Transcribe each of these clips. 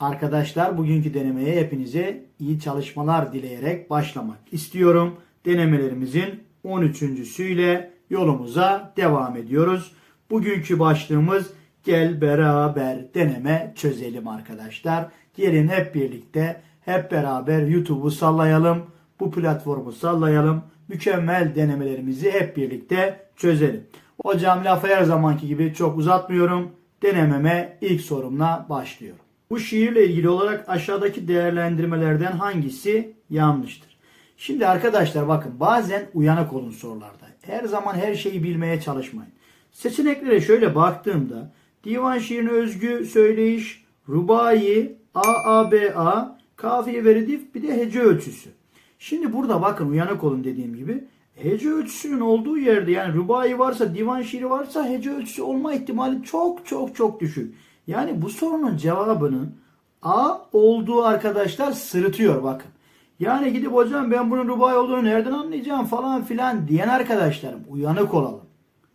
Arkadaşlar bugünkü denemeye hepinize iyi çalışmalar dileyerek başlamak istiyorum. Denemelerimizin 13.süyle yolumuza devam ediyoruz. Bugünkü başlığımız gel beraber deneme çözelim arkadaşlar. Gelin hep birlikte hep beraber YouTube'u sallayalım. Bu platformu sallayalım. Mükemmel denemelerimizi hep birlikte çözelim. Hocam lafı her zamanki gibi çok uzatmıyorum. Denememe ilk sorumla başlıyorum. Bu şiirle ilgili olarak aşağıdaki değerlendirmelerden hangisi yanlıştır? Şimdi arkadaşlar bakın bazen uyanık olun sorularda. Her zaman her şeyi bilmeye çalışmayın. Seçeneklere şöyle baktığımda divan şiirine özgü söyleyiş, rubai, AABA, kafiye ve redif bir de hece ölçüsü. Şimdi burada bakın uyanık olun dediğim gibi hece ölçüsünün olduğu yerde yani rubai varsa divan şiiri varsa hece ölçüsü olma ihtimali çok çok çok düşük. Yani bu sorunun cevabının A olduğu arkadaşlar sırıtıyor bakın. Yani gidip hocam ben bunun rubai olduğunu nereden anlayacağım falan filan diyen arkadaşlarım uyanık olalım.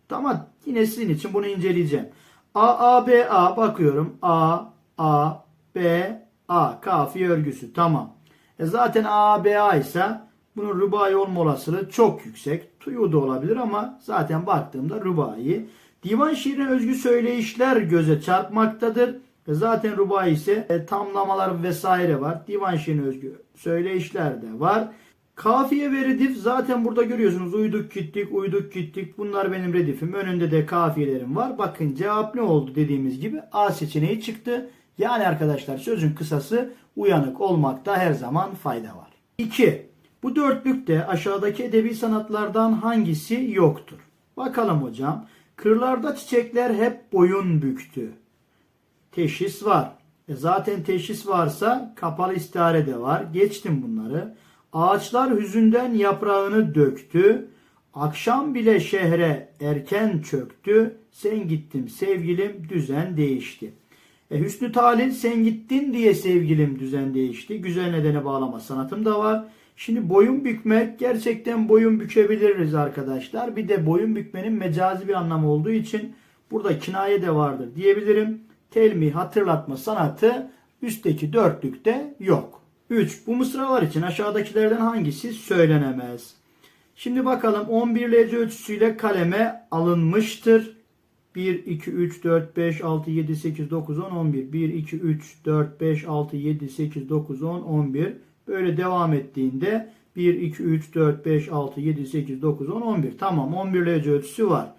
Tamam yine sizin için bunu inceleyeceğim. A, A, B, A bakıyorum. A, A, B, A kafiye örgüsü tamam. E zaten A, B, A ise bunun rubai olma olasılığı çok yüksek. Tuyu da olabilir ama zaten baktığımda rubai. Divan şiirine özgü söyleyişler göze çarpmaktadır. E zaten rubai ise e, tamlamalar vesaire var. Divan şiirine özgü söyleyişler de var. Kafiye ve redif zaten burada görüyorsunuz. Uyduk gittik, uyduk gittik. Bunlar benim redifim. Önünde de kafiyelerim var. Bakın cevap ne oldu dediğimiz gibi A seçeneği çıktı. Yani arkadaşlar sözün kısası uyanık olmakta her zaman fayda var. 2. Bu dörtlükte aşağıdaki edebi sanatlardan hangisi yoktur? Bakalım hocam. Kırlarda çiçekler hep boyun büktü. Teşhis var. E zaten teşhis varsa kapalı istihare de var. Geçtim bunları. Ağaçlar hüzünden yaprağını döktü. Akşam bile şehre erken çöktü. Sen gittim sevgilim düzen değişti. E Hüsnü Talil sen gittin diye sevgilim düzen değişti. Güzel nedene bağlama sanatım da var. Şimdi boyun bükmek gerçekten boyun bükebiliriz arkadaşlar. Bir de boyun bükmenin mecazi bir anlamı olduğu için burada kinaye de vardır diyebilirim. Telmi hatırlatma sanatı üstteki dörtlükte yok. 3. Bu mısralar için aşağıdakilerden hangisi söylenemez? Şimdi bakalım 11 lece ölçüsüyle kaleme alınmıştır. 1, 2, 3, 4, 5, 6, 7, 8, 9, 10, 11. 1, 2, 3, 4, 5, 6, 7, 8, 9, 10, 11. Böyle devam ettiğinde 1, 2, 3, 4, 5, 6, 7, 8, 9, 10, 11. Tamam 11 lece ölçüsü var.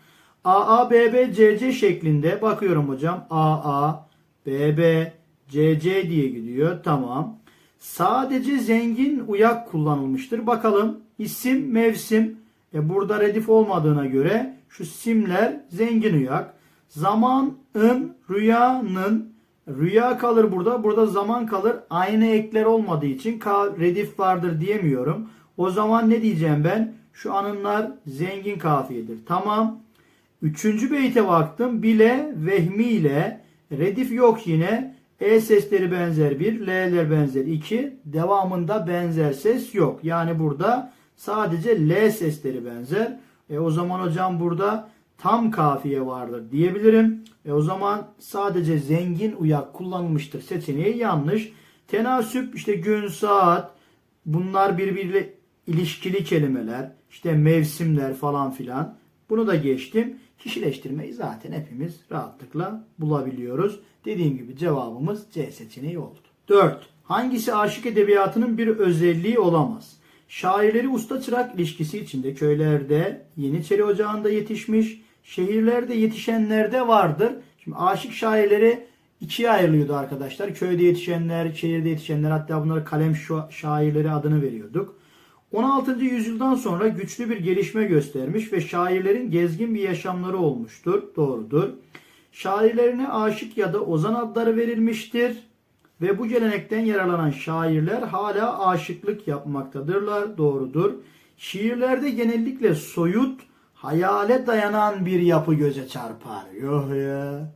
AA, BB, CC şeklinde bakıyorum hocam. AA, BB, CC diye gidiyor. Tamam. Sadece zengin uyak kullanılmıştır. Bakalım isim, mevsim. E burada redif olmadığına göre şu simler zengin uyak. Zamanın, rüyanın, rüya kalır burada. Burada zaman kalır. Aynı ekler olmadığı için redif vardır diyemiyorum. O zaman ne diyeceğim ben? Şu anınlar zengin kafiyedir. Tamam. Üçüncü beyte baktım. Bile, vehmiyle. Redif yok yine. E sesleri benzer bir, L'ler benzer iki. Devamında benzer ses yok. Yani burada sadece L sesleri benzer. E o zaman hocam burada tam kafiye vardır diyebilirim. E o zaman sadece zengin uyak kullanılmıştır seçeneği yanlış. Tenasüp işte gün, saat bunlar birbiriyle ilişkili kelimeler. İşte mevsimler falan filan. Bunu da geçtim. Kişileştirmeyi zaten hepimiz rahatlıkla bulabiliyoruz. Dediğim gibi cevabımız C seçeneği oldu. 4. Hangisi aşık edebiyatının bir özelliği olamaz? Şairleri usta çırak ilişkisi içinde köylerde Yeniçeri Ocağı'nda yetişmiş, şehirlerde yetişenlerde vardır. Şimdi aşık şairleri ikiye ayrılıyordu arkadaşlar. Köyde yetişenler, şehirde yetişenler hatta bunlara kalem şairleri adını veriyorduk. 16. yüzyıldan sonra güçlü bir gelişme göstermiş ve şairlerin gezgin bir yaşamları olmuştur. Doğrudur. Şairlerine aşık ya da ozan adları verilmiştir. Ve bu gelenekten yararlanan şairler hala aşıklık yapmaktadırlar. Doğrudur. Şiirlerde genellikle soyut, hayale dayanan bir yapı göze çarpar. Yok ya.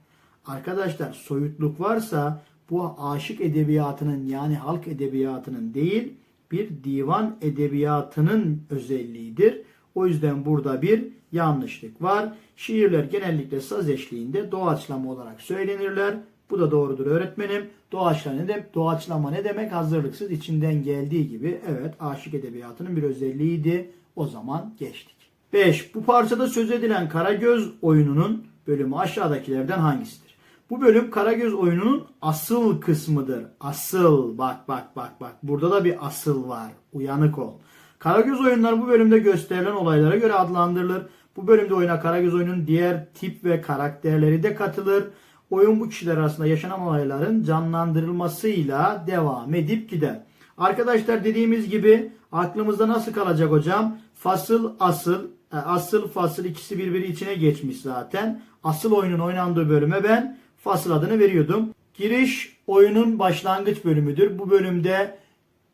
Arkadaşlar soyutluk varsa bu aşık edebiyatının yani halk edebiyatının değil bir divan edebiyatının özelliğidir. O yüzden burada bir yanlışlık var. Şiirler genellikle saz eşliğinde doğaçlama olarak söylenirler. Bu da doğrudur öğretmenim. Doğaçlama ne demek? Doğaçlama ne demek? Hazırlıksız içinden geldiği gibi. Evet aşık edebiyatının bir özelliğiydi. O zaman geçtik. 5. Bu parçada söz edilen Karagöz oyununun bölümü aşağıdakilerden hangisidir? Bu bölüm Karagöz oyununun asıl kısmıdır. Asıl bak bak bak bak. Burada da bir asıl var. Uyanık ol. Karagöz oyunları bu bölümde gösterilen olaylara göre adlandırılır. Bu bölümde oyuna Karagöz oyunun diğer tip ve karakterleri de katılır. Oyun bu kişiler arasında yaşanan olayların canlandırılmasıyla devam edip gider. Arkadaşlar dediğimiz gibi aklımızda nasıl kalacak hocam? Fasıl asıl, asıl fasıl ikisi birbiri içine geçmiş zaten. Asıl oyunun oynandığı bölüme ben fasıl adını veriyordum. Giriş oyunun başlangıç bölümüdür. Bu bölümde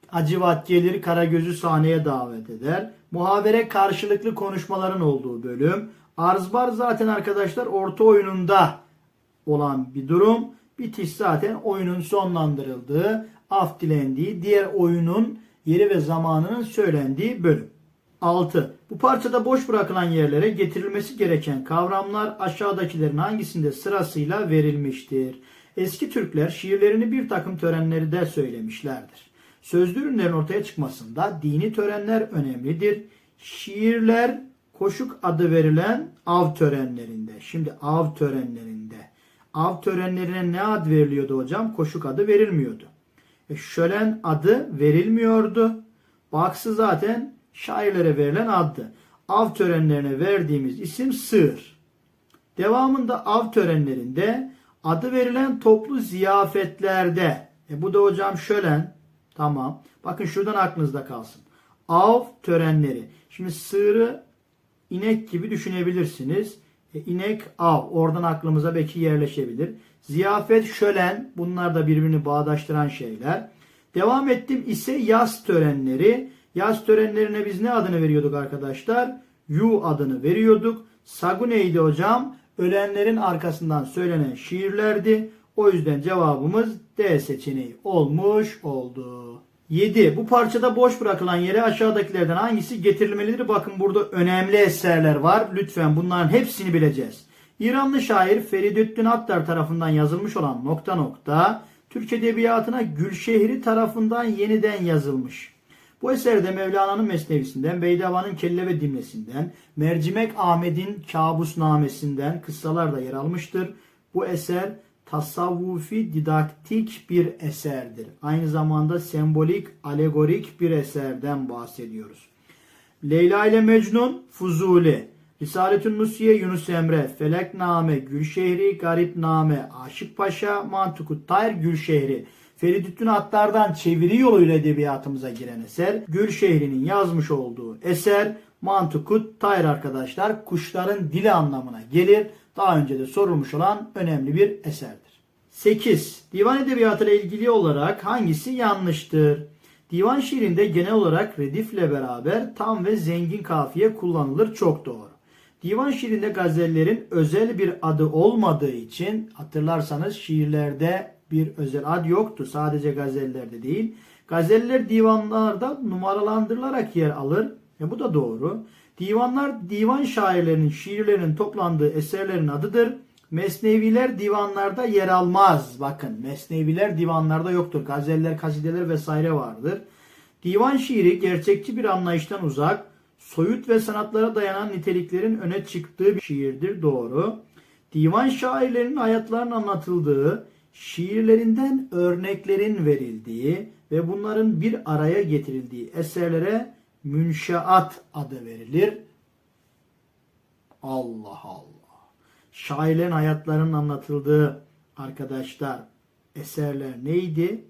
Hacivat gelir Karagöz'ü sahneye davet eder. Muhabere karşılıklı konuşmaların olduğu bölüm. Arzbar zaten arkadaşlar orta oyununda olan bir durum. Bitiş zaten oyunun sonlandırıldığı, af dilendiği, diğer oyunun yeri ve zamanının söylendiği bölüm. 6. Bu parçada boş bırakılan yerlere getirilmesi gereken kavramlar aşağıdakilerin hangisinde sırasıyla verilmiştir? Eski Türkler şiirlerini bir takım törenlerde söylemişlerdir. Sözlü ürünlerin ortaya çıkmasında dini törenler önemlidir. Şiirler koşuk adı verilen av törenlerinde. Şimdi av törenlerinde. Av törenlerine ne ad veriliyordu hocam? Koşuk adı verilmiyordu. E, şölen adı verilmiyordu. Baksı zaten şairlere verilen addı. Av törenlerine verdiğimiz isim sığır. Devamında av törenlerinde adı verilen toplu ziyafetlerde. E bu da hocam şölen. Tamam. Bakın şuradan aklınızda kalsın. Av törenleri. Şimdi sığırı inek gibi düşünebilirsiniz. E, inek av. Oradan aklımıza belki yerleşebilir. Ziyafet şölen. Bunlar da birbirini bağdaştıran şeyler. Devam ettim ise yaz törenleri. Yaz törenlerine biz ne adını veriyorduk arkadaşlar? Yu adını veriyorduk. Sagu neydi hocam? Ölenlerin arkasından söylenen şiirlerdi. O yüzden cevabımız D seçeneği olmuş oldu. 7. Bu parçada boş bırakılan yere aşağıdakilerden hangisi getirilmelidir? Bakın burada önemli eserler var. Lütfen bunların hepsini bileceğiz. İranlı şair Feridüddin Attar tarafından yazılmış olan nokta nokta Türk Edebiyatı'na Gülşehri tarafından yeniden yazılmış. Bu eserde Mevlana'nın Mesnevisinden, Beydava'nın Kelle ve Dimlesinden, Mercimek Ahmet'in Kabusnamesinden kıssalar da yer almıştır. Bu eser tasavvufi didaktik bir eserdir. Aynı zamanda sembolik, alegorik bir eserden bahsediyoruz. Leyla ile Mecnun, Fuzuli, Risaletün Nusiye, Yunus Emre, Felekname, Gülşehri, Garipname, Aşık Paşa, Mantukut Tayr, Gülşehri. Feridüddin Attar'dan çeviri yoluyla edebiyatımıza giren eser. Gülşehri'nin yazmış olduğu eser Mantukut Tayr arkadaşlar kuşların dili anlamına gelir. Daha önce de sorulmuş olan önemli bir eserdir. 8. Divan edebiyatı ile ilgili olarak hangisi yanlıştır? Divan şiirinde genel olarak redifle beraber tam ve zengin kafiye kullanılır çok doğru. Divan şiirinde gazellerin özel bir adı olmadığı için hatırlarsanız şiirlerde bir özel ad yoktu. Sadece gazellerde değil. Gazeller divanlarda numaralandırılarak yer alır. E bu da doğru. Divanlar divan şairlerinin şiirlerinin toplandığı eserlerin adıdır. Mesneviler divanlarda yer almaz. Bakın mesneviler divanlarda yoktur. Gazeller, kasideler vesaire vardır. Divan şiiri gerçekçi bir anlayıştan uzak, soyut ve sanatlara dayanan niteliklerin öne çıktığı bir şiirdir. Doğru. Divan şairlerinin hayatlarının anlatıldığı, şiirlerinden örneklerin verildiği ve bunların bir araya getirildiği eserlere münşeat adı verilir. Allah Allah. Şairlerin hayatlarının anlatıldığı arkadaşlar eserler neydi?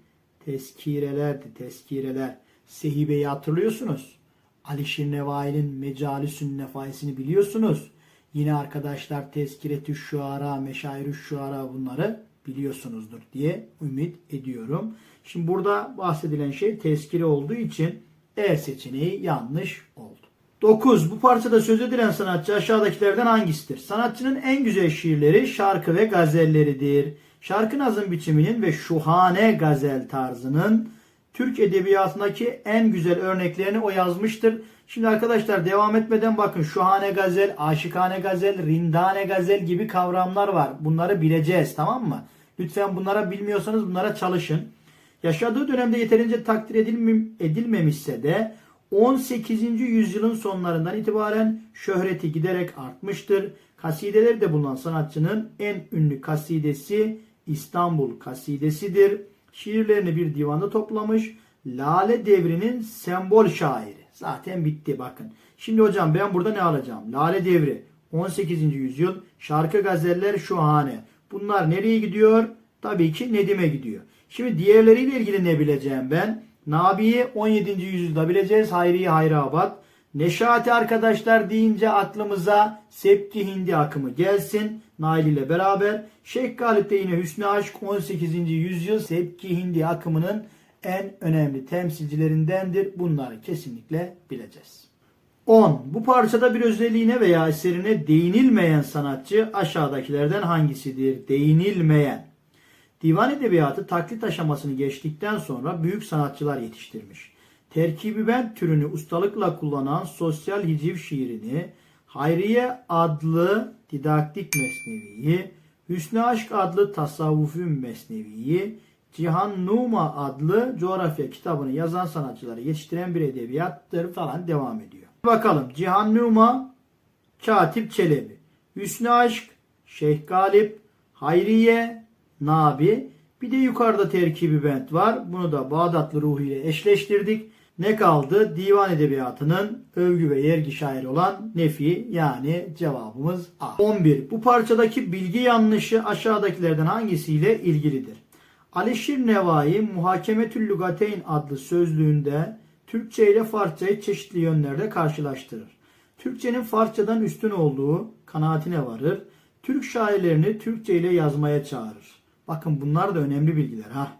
Tezkirelerdi, tezkireler. Sehibe'yi hatırlıyorsunuz. Alişir Nevai'nin Mecalisün Nefaisini biliyorsunuz. Yine arkadaşlar Tezkiretü Şuara, Meşairü Şuara bunları biliyorsunuzdur diye ümit ediyorum. Şimdi burada bahsedilen şey tezkire olduğu için E seçeneği yanlış oldu. 9. Bu parçada söz edilen sanatçı aşağıdakilerden hangisidir? Sanatçının en güzel şiirleri şarkı ve gazelleridir. Şarkı nazım biçiminin ve şuhane gazel tarzının Türk edebiyatındaki en güzel örneklerini o yazmıştır. Şimdi arkadaşlar devam etmeden bakın şuhane gazel, aşıkane gazel, rindane gazel gibi kavramlar var. Bunları bileceğiz tamam mı? Lütfen bunlara bilmiyorsanız bunlara çalışın. Yaşadığı dönemde yeterince takdir edilmem- edilmemişse de 18. yüzyılın sonlarından itibaren şöhreti giderek artmıştır. Kasideleri de bulunan sanatçının en ünlü kasidesi İstanbul kasidesidir. Şiirlerini bir divanda toplamış. Lale devrinin sembol şairi. Zaten bitti bakın. Şimdi hocam ben burada ne alacağım? Lale devri 18. yüzyıl şarkı gazeller şuhane. Bunlar nereye gidiyor? Tabii ki Nedim'e gidiyor. Şimdi diğerleriyle ilgili ne bileceğim ben? Nabi'yi 17. yüzyılda bileceğiz. Hayriye Hayrabat. Neşati arkadaşlar deyince aklımıza Septi Hindi akımı gelsin. Nail ile beraber. Şeyh Galip de yine Hüsnü Aşk 18. yüzyıl Septi Hindi akımının en önemli temsilcilerindendir. Bunları kesinlikle bileceğiz. 10. Bu parçada bir özelliğine veya eserine değinilmeyen sanatçı aşağıdakilerden hangisidir? Değinilmeyen. Divan edebiyatı taklit aşamasını geçtikten sonra büyük sanatçılar yetiştirmiş. Terkibi ben türünü ustalıkla kullanan sosyal hiciv şiirini, Hayriye adlı didaktik mesneviyi, Hüsnü Aşk adlı tasavvufi mesneviyi, Cihan Numa adlı coğrafya kitabını yazan sanatçıları yetiştiren bir edebiyattır falan devam ediyor. Bakalım Cihan Numa, Katip Çelebi, Hüsnü Aşk, Şeyh Galip, Hayriye, Nabi. Bir de yukarıda terkibi bent var. Bunu da Bağdatlı ruhu ile eşleştirdik. Ne kaldı? Divan edebiyatının övgü ve yergi şairi olan Nefi yani cevabımız A. 11. Bu parçadaki bilgi yanlışı aşağıdakilerden hangisiyle ilgilidir? Alişir Nevai Muhakemetül Lugateyn adlı sözlüğünde Türkçe ile Farsçayı çeşitli yönlerde karşılaştırır. Türkçenin Farsçadan üstün olduğu kanaatine varır. Türk şairlerini Türkçe ile yazmaya çağırır. Bakın bunlar da önemli bilgiler ha.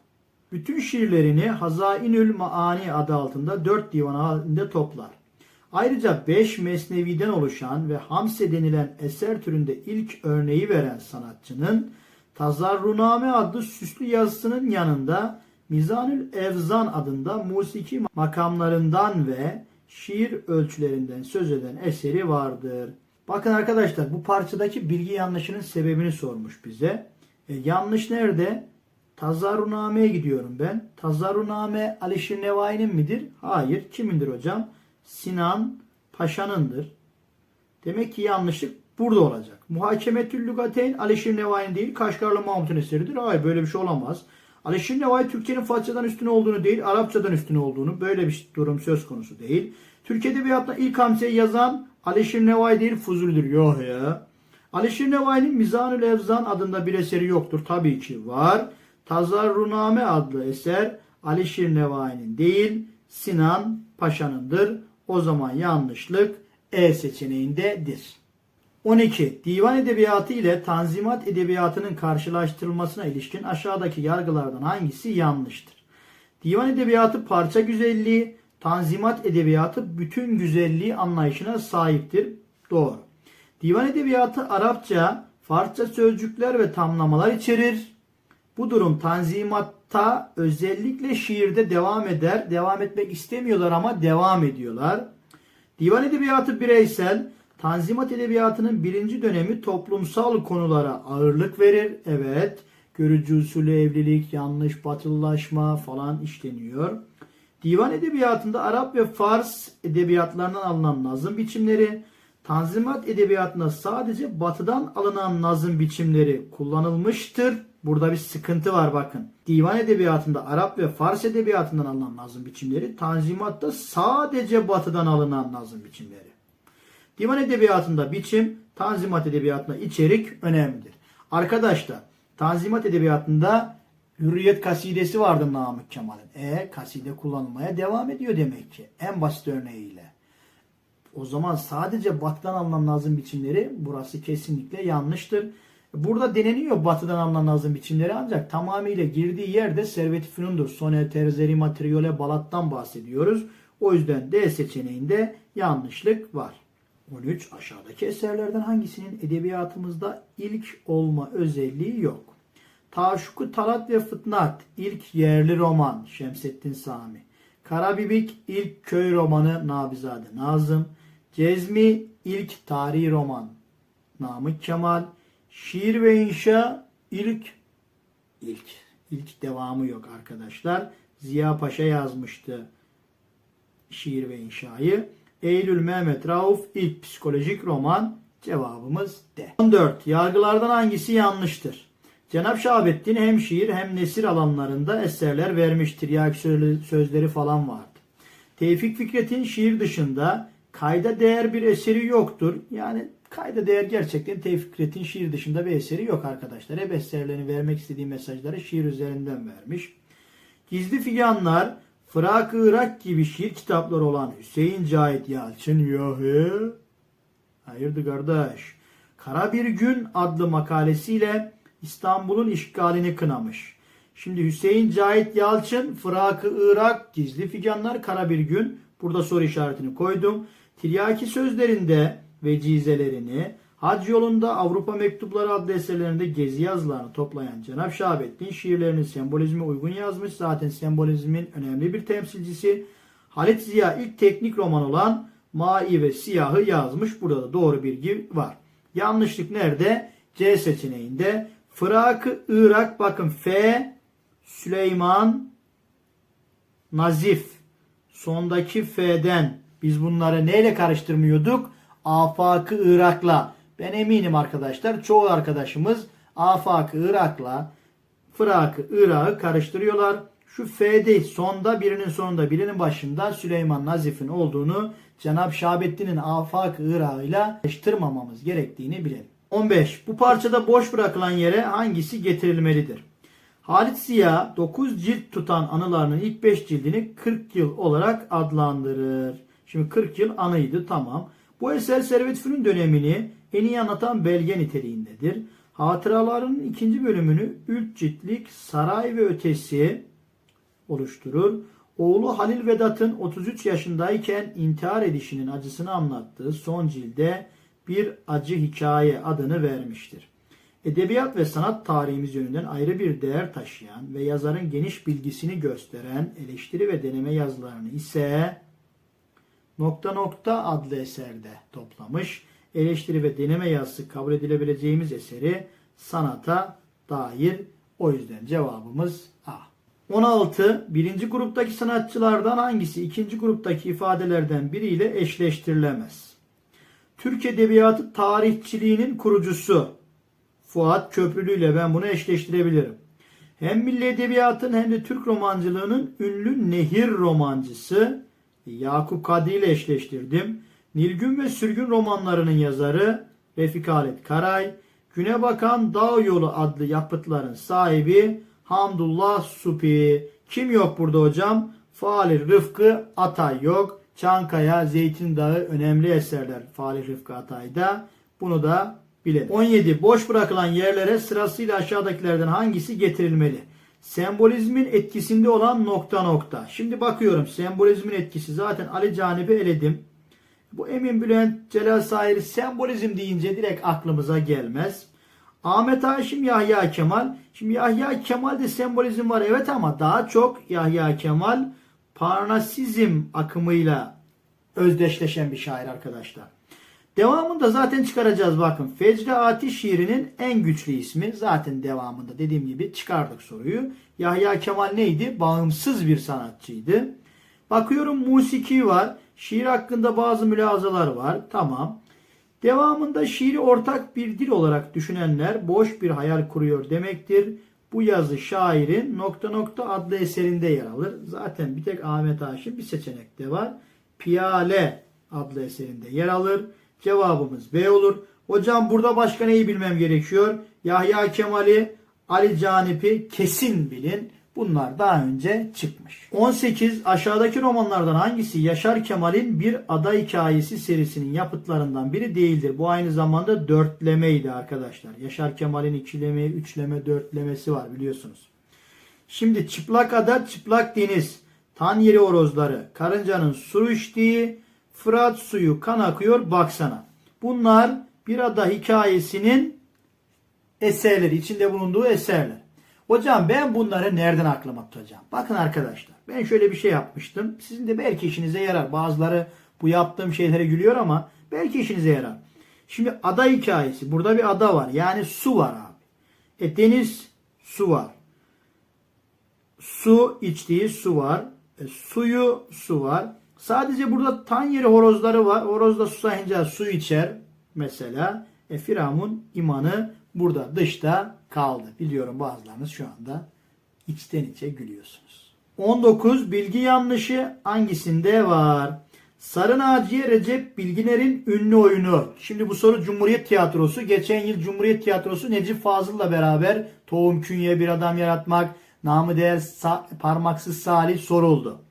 Bütün şiirlerini Hazainül Maani adı altında dört divan halinde toplar. Ayrıca beş mesneviden oluşan ve Hamse denilen eser türünde ilk örneği veren sanatçının Tazarruname adlı süslü yazısının yanında Mizanül Evzan adında musiki makamlarından ve şiir ölçülerinden söz eden eseri vardır. Bakın arkadaşlar bu parçadaki bilgi yanlışının sebebini sormuş bize. E, yanlış nerede? Tazarruname'ye gidiyorum ben. Tazarruname Alişir Nevai'nin midir? Hayır. Kimindir hocam? Sinan Paşa'nındır. Demek ki yanlışlık burada olacak. Muhakemetül Lugateyn Alişir Nevai'nin değil Kaşgarlı Mahmut'un eseridir. Hayır böyle bir şey olamaz. Alişir Nevai Türkçenin Farsçadan üstün olduğunu değil Arapçadan üstün olduğunu böyle bir durum söz konusu değil. Türk Edebiyatı'nda ilk hamseyi yazan Alişir Nevai değil Fuzul'dür. Yok ya. Alişir Nevai'nin Mizanül Evzan adında bir eseri yoktur. Tabii ki var. Tazarruname adlı eser Alişir Nevai'nin değil Sinan Paşa'nındır. O zaman yanlışlık E seçeneğindedir. 12. Divan edebiyatı ile tanzimat edebiyatının karşılaştırılmasına ilişkin aşağıdaki yargılardan hangisi yanlıştır? Divan edebiyatı parça güzelliği, tanzimat edebiyatı bütün güzelliği anlayışına sahiptir. Doğru. Divan edebiyatı Arapça, Farsça sözcükler ve tamlamalar içerir. Bu durum tanzimatta özellikle şiirde devam eder. Devam etmek istemiyorlar ama devam ediyorlar. Divan edebiyatı bireysel, Tanzimat edebiyatının birinci dönemi toplumsal konulara ağırlık verir. Evet, görücü usulü evlilik, yanlış batılılaşma falan işleniyor. Divan edebiyatında Arap ve Fars edebiyatlarından alınan nazım biçimleri, Tanzimat edebiyatında sadece batıdan alınan nazım biçimleri kullanılmıştır. Burada bir sıkıntı var bakın. Divan edebiyatında Arap ve Fars edebiyatından alınan nazım biçimleri, Tanzimat'ta sadece batıdan alınan nazım biçimleri. Divan edebiyatında biçim, Tanzimat edebiyatında içerik önemlidir. Arkadaşlar, Tanzimat edebiyatında Hürriyet kasidesi vardı Namık Kemal'in. E kaside kullanılmaya devam ediyor demek ki. En basit örneğiyle. O zaman sadece batıdan alınan nazım biçimleri burası kesinlikle yanlıştır. Burada deneniyor batıdan alınan nazım biçimleri ancak tamamıyla girdiği yerde Servet-i Fünun'dur. Sone, Terzeri, Triole, Balat'tan bahsediyoruz. O yüzden D seçeneğinde yanlışlık var. 13. Aşağıdaki eserlerden hangisinin edebiyatımızda ilk olma özelliği yok? Taşuku Talat ve Fıtnat ilk yerli roman Şemsettin Sami. Karabibik ilk köy romanı Nabizade Nazım. Cezmi ilk tarihi roman Namık Kemal. Şiir ve İnşa ilk İlk. İlk devamı yok arkadaşlar. Ziya Paşa yazmıştı şiir ve inşayı. Eylül Mehmet Rauf ilk psikolojik roman cevabımız D. 14. Yargılardan hangisi yanlıştır? Cenab Şahabettin hem şiir hem nesir alanlarında eserler vermiştir. Ya sözleri falan vardı. Tevfik Fikret'in şiir dışında kayda değer bir eseri yoktur. Yani kayda değer gerçekten Tevfik Fikret'in şiir dışında bir eseri yok arkadaşlar. Hep eserlerini vermek istediği mesajları şiir üzerinden vermiş. Gizli Figanlar, Fırak Irak gibi şiir kitapları olan Hüseyin Cahit Yalçın yahu hayırdır kardeş Kara Bir Gün adlı makalesiyle İstanbul'un işgalini kınamış. Şimdi Hüseyin Cahit Yalçın, Fırak-ı Irak, Gizli Figanlar, Kara Bir Gün. Burada soru işaretini koydum. Tiryaki sözlerinde vecizelerini, Hac yolunda Avrupa Mektupları adlı eserlerinde gezi yazılarını toplayan Cenab Şahabettin şiirlerini sembolizme uygun yazmış. Zaten sembolizmin önemli bir temsilcisi. Halit Ziya ilk teknik roman olan Mai ve Siyah'ı yazmış. Burada da doğru bilgi var. Yanlışlık nerede? C seçeneğinde. Fırak-ı Irak bakın F Süleyman Nazif sondaki F'den biz bunları neyle karıştırmıyorduk? Afakı Irak'la. Ben eminim arkadaşlar çoğu arkadaşımız Afakı Irak'la Fırak'ı Irak'ı karıştırıyorlar. Şu F değil sonda birinin sonunda birinin başında Süleyman Nazif'in olduğunu Cenab Şahabettin'in Afak Irak'ıyla karıştırmamamız gerektiğini bilelim. 15. Bu parçada boş bırakılan yere hangisi getirilmelidir? Halit Ziya 9 cilt tutan anılarının ilk 5 cildini 40 yıl olarak adlandırır. Şimdi 40 yıl anıydı tamam. Bu eser Servet Fünun dönemini en iyi anlatan belge niteliğindedir. Hatıralarının ikinci bölümünü 3 ciltlik Saray ve Ötesi oluşturur. Oğlu Halil Vedat'ın 33 yaşındayken intihar edişinin acısını anlattığı son cilde bir acı hikaye adını vermiştir. Edebiyat ve sanat tarihimiz yönünden ayrı bir değer taşıyan ve yazarın geniş bilgisini gösteren eleştiri ve deneme yazılarını ise nokta nokta adlı eserde toplamış. Eleştiri ve deneme yazısı kabul edilebileceğimiz eseri sanata dair o yüzden cevabımız A. 16. Birinci gruptaki sanatçılardan hangisi ikinci gruptaki ifadelerden biriyle eşleştirilemez? Türk Edebiyatı tarihçiliğinin kurucusu Fuat Köprülü ile ben bunu eşleştirebilirim. Hem milli edebiyatın hem de Türk romancılığının ünlü nehir romancısı Yakup Kadri ile eşleştirdim. Nilgün ve Sürgün romanlarının yazarı Refik Halit Karay, Güne Bakan Dağ Yolu adlı yapıtların sahibi Hamdullah Supi. Kim yok burada hocam? Falih Rıfkı Atay yok. Çankaya, Zeytin Dağı önemli eserler Falih Rıfkı Atay'da. Bunu da bilelim. 17. Boş bırakılan yerlere sırasıyla aşağıdakilerden hangisi getirilmeli? Sembolizmin etkisinde olan nokta nokta. Şimdi bakıyorum sembolizmin etkisi zaten Ali Canip'i eledim. Bu Emin Bülent, Celal Sairi sembolizm deyince direkt aklımıza gelmez. Ahmet Haşim, Yahya Kemal. Şimdi Yahya Kemal'de sembolizm var evet ama daha çok Yahya Kemal Parnasizm akımıyla özdeşleşen bir şair arkadaşlar. Devamında zaten çıkaracağız bakın. Fecri Ati şiirinin en güçlü ismi. Zaten devamında dediğim gibi çıkardık soruyu. Yahya Kemal neydi? Bağımsız bir sanatçıydı. Bakıyorum musiki var. Şiir hakkında bazı mülazalar var. Tamam. Devamında şiiri ortak bir dil olarak düşünenler boş bir hayal kuruyor demektir. Bu yazı şairin nokta nokta adlı eserinde yer alır. Zaten bir tek Ahmet Haşim bir seçenek de var. Piyale adlı eserinde yer alır. Cevabımız B olur. Hocam burada başka neyi bilmem gerekiyor? Yahya Kemal'i, Ali Canip'i kesin bilin. Bunlar daha önce çıkmış. 18. Aşağıdaki romanlardan hangisi Yaşar Kemal'in bir ada hikayesi serisinin yapıtlarından biri değildir? Bu aynı zamanda dörtlemeydi arkadaşlar. Yaşar Kemal'in ikileme, üçleme, dörtlemesi var biliyorsunuz. Şimdi çıplak ada, çıplak deniz, tan yeri orozları, karıncanın su içtiği, Fırat suyu kan akıyor baksana. Bunlar bir ada hikayesinin eserleri, içinde bulunduğu eserler. Hocam ben bunları nereden aklıma tutacağım? Bakın arkadaşlar ben şöyle bir şey yapmıştım. Sizin de belki işinize yarar. Bazıları bu yaptığım şeylere gülüyor ama belki işinize yarar. Şimdi ada hikayesi. Burada bir ada var. Yani su var abi. E deniz su var. su içtiği su var. E, suyu su var. Sadece burada tan yeri horozları var. Horoz da susayınca su içer mesela. E, Firavun imanı burada dışta kaldı. Biliyorum bazılarınız şu anda içten içe gülüyorsunuz. 19 bilgi yanlışı hangisinde var? Sarı Naciye Recep Bilginer'in ünlü oyunu. Şimdi bu soru Cumhuriyet Tiyatrosu. Geçen yıl Cumhuriyet Tiyatrosu Necip Fazıl'la beraber Tohum Künye Bir Adam Yaratmak, Namı Değer Sa- Parmaksız Salih soruldu.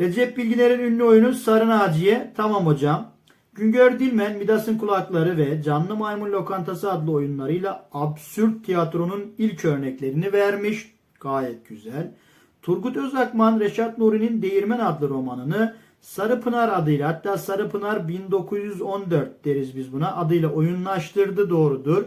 Recep Bilginer'in ünlü oyunu Sarı Naciye. Tamam hocam. Güngör Dilmen, Midas'ın Kulakları ve Canlı Maymun Lokantası adlı oyunlarıyla absürt tiyatronun ilk örneklerini vermiş. Gayet güzel. Turgut Özakman, Reşat Nuri'nin Değirmen adlı romanını Sarıpınar adıyla hatta Sarıpınar 1914 deriz biz buna adıyla oyunlaştırdı doğrudur.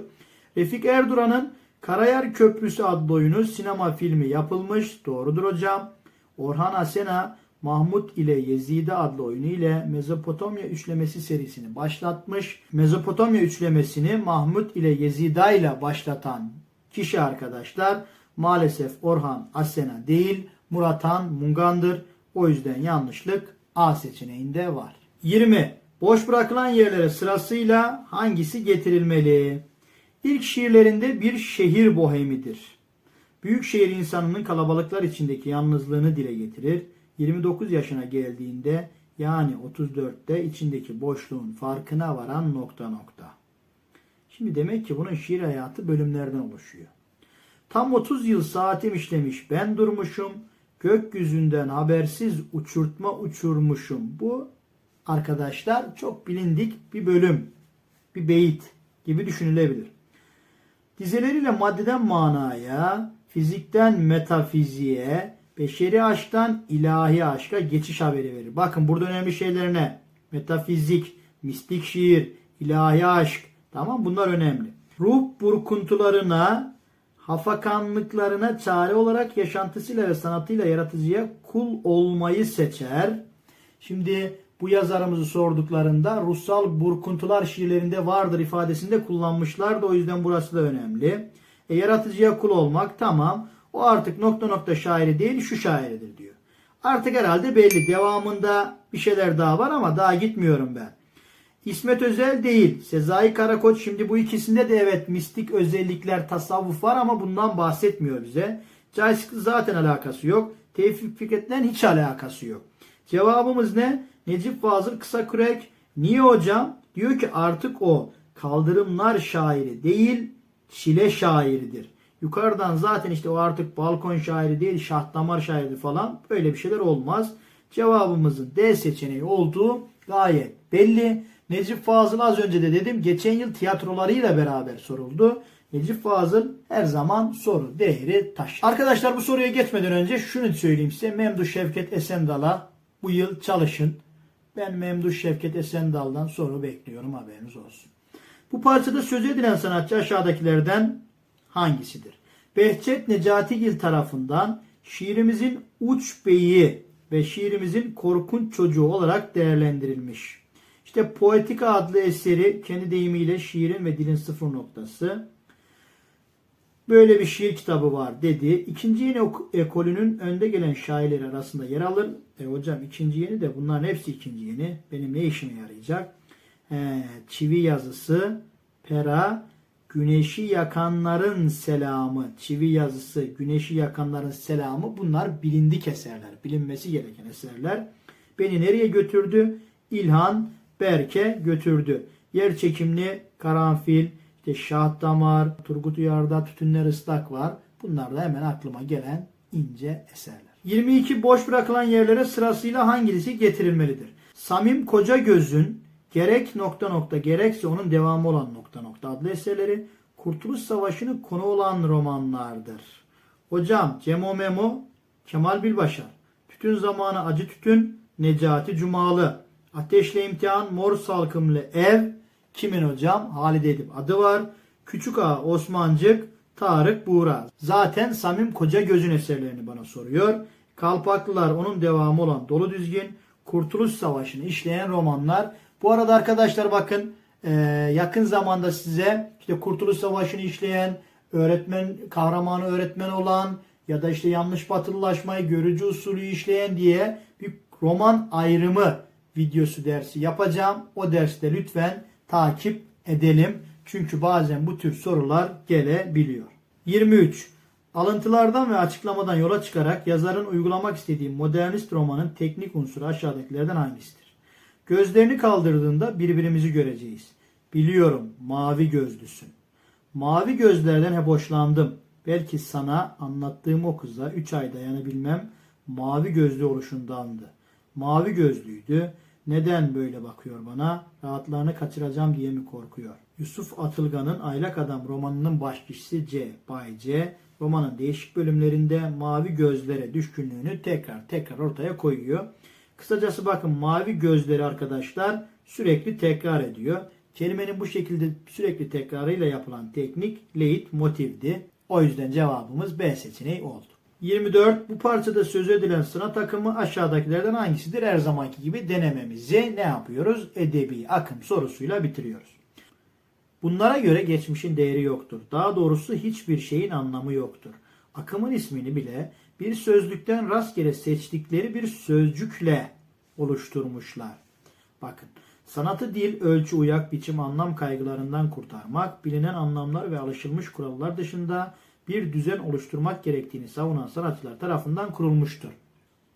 Refik Erduran'ın Karayar Köprüsü adlı oyunu sinema filmi yapılmış doğrudur hocam. Orhan Asena Mahmut ile Yezide adlı oyunu ile Mezopotamya üçlemesi serisini başlatmış. Mezopotamya üçlemesini Mahmut ile Yezida ile başlatan kişi arkadaşlar maalesef Orhan Asena değil Muratan Mungan'dır. O yüzden yanlışlık A seçeneğinde var. 20. Boş bırakılan yerlere sırasıyla hangisi getirilmeli? İlk şiirlerinde bir şehir bohemidir. Büyük şehir insanının kalabalıklar içindeki yalnızlığını dile getirir. 29 yaşına geldiğinde yani 34'te içindeki boşluğun farkına varan nokta nokta. Şimdi demek ki bunun şiir hayatı bölümlerden oluşuyor. Tam 30 yıl saatim işlemiş ben durmuşum. Gökyüzünden habersiz uçurtma uçurmuşum. Bu arkadaşlar çok bilindik bir bölüm. Bir beyit gibi düşünülebilir. Dizeleriyle maddeden manaya, fizikten metafiziğe, beşeri aşktan ilahi aşka geçiş haberi verir. Bakın burada önemli şeyler ne? Metafizik, mistik şiir, ilahi aşk. Tamam bunlar önemli. Ruh burkuntularına, hafakanlıklarına çare olarak yaşantısıyla ve sanatıyla yaratıcıya kul olmayı seçer. Şimdi bu yazarımızı sorduklarında ruhsal burkuntular şiirlerinde vardır ifadesinde kullanmışlardı. O yüzden burası da önemli. E, yaratıcıya kul olmak tamam. O artık nokta nokta şairi değil şu şairidir diyor. Artık herhalde belli. Devamında bir şeyler daha var ama daha gitmiyorum ben. İsmet Özel değil. Sezai Karakoç şimdi bu ikisinde de evet mistik özellikler, tasavvuf var ama bundan bahsetmiyor bize. Cahit zaten alakası yok. Tevfik Fikret'ten hiç alakası yok. Cevabımız ne? Necip Fazıl Kısakürek. Niye hocam? Diyor ki artık o kaldırımlar şairi değil, çile şairidir. Yukarıdan zaten işte o artık balkon şairi değil, şah damar şairi falan böyle bir şeyler olmaz. Cevabımızın D seçeneği olduğu gayet belli. Necip Fazıl az önce de dedim geçen yıl tiyatrolarıyla beraber soruldu. Necip Fazıl her zaman soru değeri taş. Arkadaşlar bu soruya geçmeden önce şunu söyleyeyim size. Memduh Şevket Esendal'a bu yıl çalışın. Ben Memduh Şevket Esendal'dan soru bekliyorum haberiniz olsun. Bu parçada söz edilen sanatçı aşağıdakilerden hangisidir? Behçet Necatigil tarafından şiirimizin uç beyi ve şiirimizin korkunç çocuğu olarak değerlendirilmiş. İşte Poetika adlı eseri kendi deyimiyle şiirin ve dilin sıfır noktası. Böyle bir şiir kitabı var dedi. İkinci yeni ekolünün önde gelen şairleri arasında yer alır. E hocam ikinci yeni de bunların hepsi ikinci yeni. Benim ne işime yarayacak? He, çivi yazısı, pera, güneşi yakanların selamı, çivi yazısı, güneşi yakanların selamı bunlar bilindik eserler. Bilinmesi gereken eserler. Beni nereye götürdü? İlhan Berke götürdü. Yer çekimli karanfil, işte şah damar, Turgut Uyar'da tütünler ıslak var. Bunlar da hemen aklıma gelen ince eserler. 22 boş bırakılan yerlere sırasıyla hangisi getirilmelidir? Samim Koca Göz'ün gerek nokta nokta gerekse onun devamı olan nokta nokta adlı eserleri Kurtuluş Savaşı'nın konu olan romanlardır. Hocam Cemo Memo, Kemal Bilbaşar, Tütün Zamanı Acı Tütün, Necati Cumalı, Ateşle İmtihan, Mor Salkımlı Ev, kimin hocam? Halide Edip adı var. Küçük Ağa Osmancık, Tarık Buğra. Zaten Samim Koca Gözün eserlerini bana soruyor. Kalpaklılar onun devamı olan Dolu Düzgün, Kurtuluş Savaşı'nı işleyen romanlar. Bu arada arkadaşlar bakın e, yakın zamanda size işte Kurtuluş Savaşı'nı işleyen öğretmen kahramanı öğretmen olan ya da işte yanlış batılılaşmayı görücü usulü işleyen diye bir roman ayrımı videosu dersi yapacağım. O derste lütfen takip edelim. Çünkü bazen bu tür sorular gelebiliyor. 23. Alıntılardan ve açıklamadan yola çıkarak yazarın uygulamak istediği modernist romanın teknik unsuru aşağıdakilerden hangisidir? Gözlerini kaldırdığında birbirimizi göreceğiz. Biliyorum mavi gözlüsün. Mavi gözlerden hep hoşlandım. Belki sana anlattığım o kıza 3 ay dayanabilmem mavi gözlü oluşundandı. Mavi gözlüydü. Neden böyle bakıyor bana? Rahatlarını kaçıracağım diye mi korkuyor? Yusuf Atılgan'ın Aylak Adam romanının başkişisi C. Bay C. Romanın değişik bölümlerinde mavi gözlere düşkünlüğünü tekrar tekrar ortaya koyuyor. Kısacası bakın mavi gözleri arkadaşlar sürekli tekrar ediyor. Kelimenin bu şekilde sürekli tekrarıyla yapılan teknik leit motivdi. O yüzden cevabımız B seçeneği oldu. 24. Bu parçada söz edilen sıra takımı aşağıdakilerden hangisidir? Her zamanki gibi denememizi ne yapıyoruz? Edebi akım sorusuyla bitiriyoruz. Bunlara göre geçmişin değeri yoktur. Daha doğrusu hiçbir şeyin anlamı yoktur. Akımın ismini bile bir sözlükten rastgele seçtikleri bir sözcükle oluşturmuşlar. Bakın, sanatı dil, ölçü, uyak, biçim, anlam kaygılarından kurtarmak, bilinen anlamlar ve alışılmış kurallar dışında bir düzen oluşturmak gerektiğini savunan sanatçılar tarafından kurulmuştur.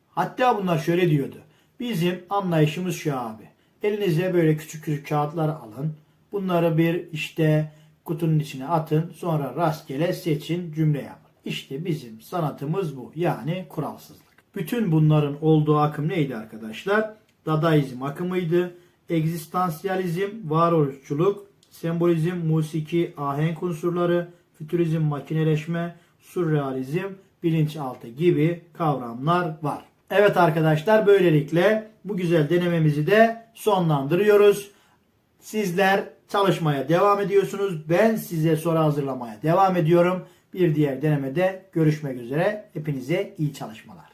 Hatta bunlar şöyle diyordu. Bizim anlayışımız şu abi. Elinize böyle küçük küçük kağıtlar alın. Bunları bir işte kutunun içine atın. Sonra rastgele seçin cümle yapın. İşte bizim sanatımız bu. Yani kuralsızlık. Bütün bunların olduğu akım neydi arkadaşlar? Dadaizm akımıydı. Egzistansiyalizm, varoluşçuluk, sembolizm, musiki, ahenk unsurları, fütürizm, makineleşme, sürrealizm, bilinçaltı gibi kavramlar var. Evet arkadaşlar böylelikle bu güzel denememizi de sonlandırıyoruz. Sizler çalışmaya devam ediyorsunuz. Ben size soru hazırlamaya devam ediyorum. Bir diğer denemede görüşmek üzere. Hepinize iyi çalışmalar.